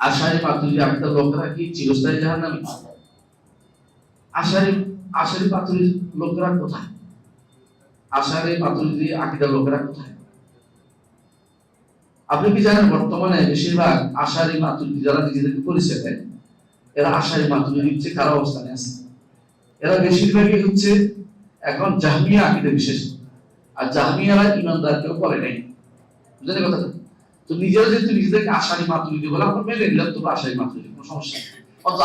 আশারি মাতুরি আকিদার লোকেরা কি চিরস্থায়ী জাহান্নামী আশারি আশারি পাতুরির লোকেরা কোথায়? আশারি পাতুরি আকিদার লোকেরা কোথায়? আপনি কি জানেন বর্তমানে বেশিরভাগ আশারি মাতুরি যারা নিজেদেরকে পরিচয় দেয়? এরা আশারি মাতুরি হচ্ছে কারও অবস্থানে আছে? এরা বেশিরভাগই হচ্ছে এখন জাহমিয়া আকিদে বিশেষ। আর জাহমিয়ারা ইমানদার কেউ করে নাই। বুঝলেন কথাটা? তো নিজেরা যেহেতু নিজেদেরকে বলে, আমরা মেনে নিলাম, তোমরা কোনো সমস্যা নেই। অত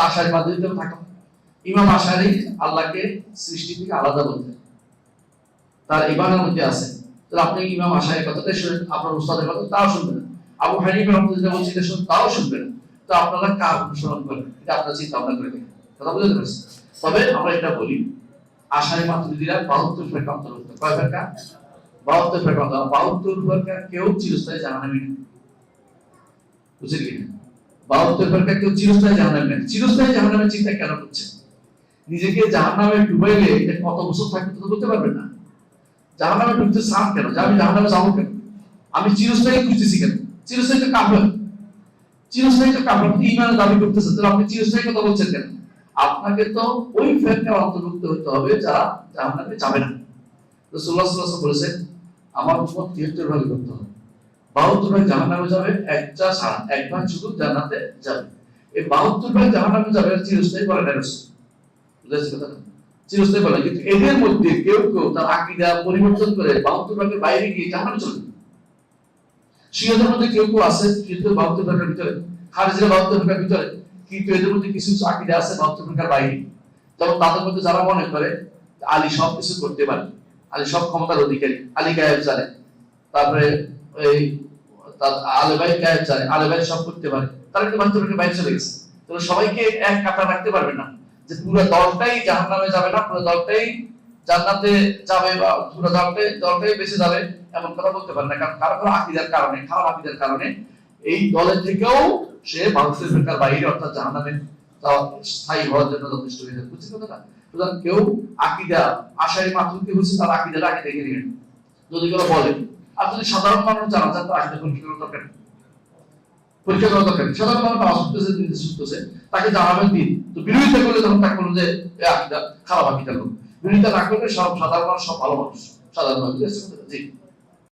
ইমাম আশারি আল্লাহকে সৃষ্টি থেকে আলাদা তার মধ্যে আছে। আপনি ইমাম আশারি কথাটাই শুনেন? আপনার উস্তাদের কথা তাও শুনবেন আবু হানিফা বলছি এটা শুনুন তাও শুনবেন তো আপনারা কার অনুসরণ করেন? এটা আপনার চিন্তা ভাবনা করে দেখেন। কথা বুঝতে পারছি তবে আমরা এটা বলি, আশারি মাতুরিদিরা বাহাত্তর ফেরকা অন্তর্ভুক্ত। কয় ফেরকা? বাহাত্তর কেউ চিরস্থায়ী জাহান্নামী না। বুঝলেন কি বাহাত্তর ফেরকা কেউ চিরস্থায়ী জাহান্নামী চিরস্থায়ী জাহান্নামের চিন্তা কেন করছে নিজেকে জাহান্নামে ডুবাইলে কত বছর থাকবে তো বলতে না। জাহান্নামে ঢুকতে চান কেন? আমি জাহান্নামে যাব কেন? আমি চিরস্থায়ী খুঁজতেছি কেন? চিরস্থায়ী তো কাফের। চিরস্থায়ী তো ইমানের দাবি করতেছেন, তাহলে আপনি চিরস্থায়ী কথা বলছেন কেন? আপনাকে তো ওই ফেরকার অন্তর্ভুক্ত হতে হবে যারা জাহান্নামে যাবে না। সাল্লাল্লাহু বলেছেন, আমার উম্মত 73 ভাগে করতে হবে। 72 ভাগ জাহান্নামে যাবে একটা ছাড়া এক ভাগ শুধু যাবে। এই 72 ভাগ জাহান্নামে যাবে চিরস্থায়ী না চিরস্থায়ী কিন্তু এদের মধ্যে কেউ কেউ তার আকীদা পরিবর্তন করে 72 ভাগের বাইরে গিয়ে যাবে শিয়াদের মধ্যে কেউ কেউ আছে, কিন্তু 72 ভাগের ভিতরে। খারিজের 72 ভাগের ভিতরে। কিন্তু এদের মধ্যে কিছু কিছু আকীদা আছে 72 ভাগের বাইরে। যেমন তাদের মধ্যে যারা মনে করে আলী সব কিছু করতে পারে, আলী সব ক্ষমতার অধিকারী, আলী গায়েব জানে তারপরে এই আলে আলে সব করতে পারে। বাইরে চলে গেছে। তো সবাইকে এক রাখতে পারবে না। যে পুরো দলটাই জাহান্নামে যাবে না, পুরো দলটাই জান্নাতে যাবে বা পুরো দলটাই দলটাই বেঁচে যাবে এমন কথা বলতে পারে না। কারণ কারও কারও আকিদার কারণে, খারাপ আকিদার কারণে এই দলের থেকেও সে মানুষের ফেরকার বাইরে, অর্থাৎ জাহান্নামে স্থায়ী হওয়ার জন্য যথেষ্ট হয়ে যাবে। কথাটা? সুতরাং কেউ আকিদা, আশারি মাতুকে হচ্ছে তার আকিদার আগে দেখে নেবেন। যদি কেউ বলে আর যদি সাধারণ মানুষ জানা যায় আকিদা পরীক্ষা করা দরকার পরীক্ষা করা দরকার সাধারণ মানুষ শুনতেছে শুনতেছে তাকে জানাবেন দিন। তো বিরোধিতা করলে তাকে বলুন যে খারাপ আকিদা লোক বিরোধিতা না করলে সব সাধারণ মানুষ, সব ভালো মানুষ, সাধারণ মানুষ। জি।